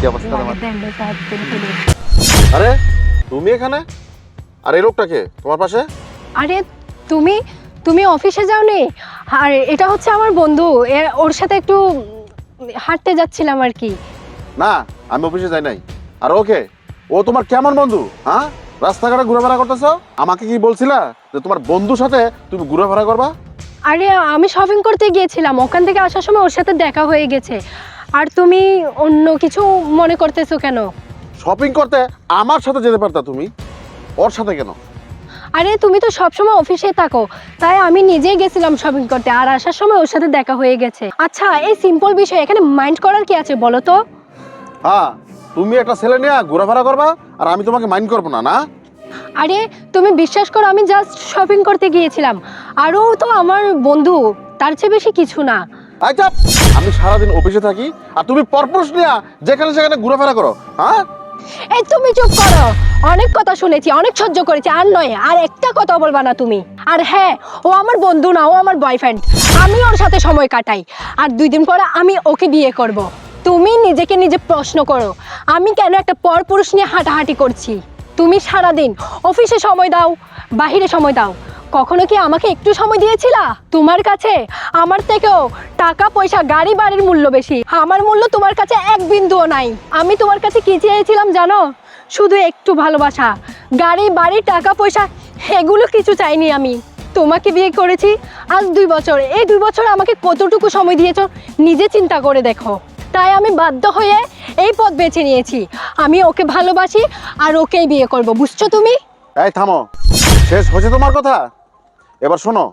কি অবস্থা তোমার। আরে তুমি এখানে? আর এই লোকটাকে তোমার পাশে? আরে তুমি তুমি অফিসে যাওনি? আর এটা হচ্ছে আমার বন্ধু ওর সাথে একটু হাঁটতে যাচ্ছিলাম আর কি। না আমি অফিসে যাই নাই। আর ওকে? ও তোমার কেমন বন্ধু হ্যাঁ? রাস্তাঘাটে ঘোরাফেরা করতেছো? আমাকে কি বলছিলা যে তোমার বন্ধুর সাথে তুমি ঘোরাফেরা করবা? আরে আমি শপিং করতে গিয়েছিলাম। ওখান থেকে আসার সময় ওর সাথে দেখা হয়ে গেছে। আর তুমি অন্য কিছু মনে করতেছো কেন? শপিং করতে আমার সাথে যেতে পারতা তুমি? ওর সাথে কেন? আরে তুমি তো সবসময় অফিসে থাকো তাই আমি নিজেই গেছিলাম শপিং করতে আর আসার সময় ওর সাথে দেখা হয়ে গেছে। আচ্ছা এই সিম্পল বিষয় এখানে মাইন্ড করার কি আছে বলো তো? হ্যাঁ তুমি একটা ছেলে নিয়ে ঘোরাফেরা করবা আর আমি তোমাকে মাইন্ড করব না না? আরে তুমি বিশ্বাস করো আমি জাস্ট শপিং করতে গিয়েছিলাম। আরও তো আমার বন্ধু তার চেয়ে বেশি কিছু না। আচ্ছা। আমি সারাদিন অফিসে থাকি আর তুমি পরপুরুষ নিয়ে যেখানে সেখানে ঘোরাফেরা করো হ্যাঁ? এই তুমি চুপ করো। অনেক কথা শুনেছি, অনেক সহ্য করেছি, আর নয়, আর একটা কথা বলবা না তুমি। আর হ্যাঁ ও আমার বন্ধু না, ও আমার বয়ফ্রেন্ড আমি ওর সাথে সময় কাটাই, আর দুই দিন পরে আমি ওকে বিয়ে করব। তুমি নিজেকে নিজে প্রশ্ন করো, আমি কেন একটা পরপুরুষ নিয়ে হাঁটাহাঁটি করছি? তুমি সারাদিন অফিসে সময় দাও, বাহিরে সময় দাও কখনো কি আমাকে একটু সময় দিয়েছিলা? তোমার কাছে? আমার থেকেও টাকা, পয়সা, গাড়ি, বাড়ির মূল্য বেশি। আমার মূল্য তোমার কাছে এক বিন্দুও নাই। আমি তোমার কাছে কি চেয়েছিলাম জানো? শুধু একটু ভালোবাসা। গাড়ি, বাড়ি, টাকা, পয়সা, এগুলো কিছু চাইনি আমি। তোমাকে বিয়ে করেছি আজ দুই বছর। এই দুই বছর আমাকে কতটুকু সময় দিয়েছ নিজে চিন্তা করে দেখো। তাই আমি বাধ্য হয়ে এই পথ বেছে নিয়েছি। আমি ওকে ভালোবাসি আর ওকেই বিয়ে করব, বুঝছ তুমি? এই থামো। শেষ হয়েছে তোমার কথা? এবার শোনো।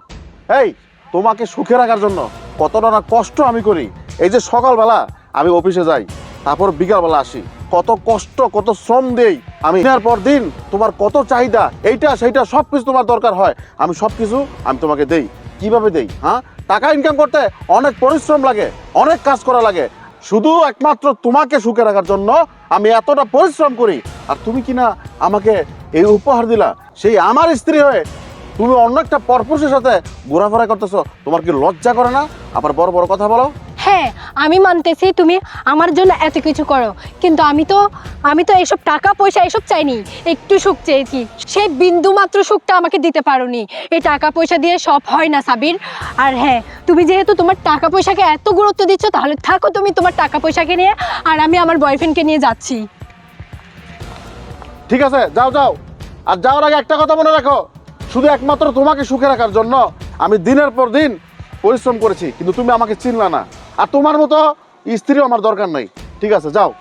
এই, তোমাকে সুখে রাখার জন্য কতটা না কষ্ট আমি করি। এই যে সকালবেলা আমি অফিসে যাই, তারপর বিকালবেলা আসি। কত কষ্ট, কত শ্রম দেই আমি। দিনের পর দিন তোমার কত চাহিদা, এইটা, সেইটা সব কিছু তোমার দরকার হয়। আমি সব কিছু আমি তোমাকে দেই। কীভাবে দেই হ্যাঁ? টাকা ইনকাম করতে অনেক পরিশ্রম লাগে, অনেক কাজ করা লাগে। শুধু একমাত্র তোমাকে সুখে রাখার জন্য আমি এতটা পরিশ্রম করি। আর তুমি কিনা আমাকে এই উপহার দিলা, সেই আমার স্ত্রী হয়ে তুমি অন্য একটা পরপুরুষের সাথে ঘোরাফেরা করতেছো তোমার কি লজ্জা করে না? আবার বড় বড় কথা বলো। হ্যাঁ আমি মানতেছি তুমি আমার জন্য এত কিছু করো। কিন্তু আমি তো আমি তো এসব টাকা পয়সা এসব চাইনি। একটু সুখ চেয়েছি। সেই বিন্দু মাত্র সুখটা আমাকে দিতে পারোনি। এই টাকা পয়সা দিয়ে সব হয় না সাবির। আর হ্যাঁ তুমি যেহেতু তোমার টাকা পয়সাকে এত গুরুত্ব দিচ্ছ তাহলে থাকো তুমি তোমার টাকা পয়সাকে নিয়ে আর আমি আমার বয়ফ্রেন্ডকে নিয়ে যাচ্ছি। ঠিক আছে যাও যাও। আর যাওয়ার আগে একটা কথা মনে রাখো। শুধু একমাত্র তোমাকে সুখে রাখার জন্য আমি দিনের পর দিন পরিশ্রম করেছি, কিন্তু তুমি আমাকে চিনলা না। আর তোমার মতো স্ত্রীও আমার দরকার নাই। ঠিক আছে, যাও।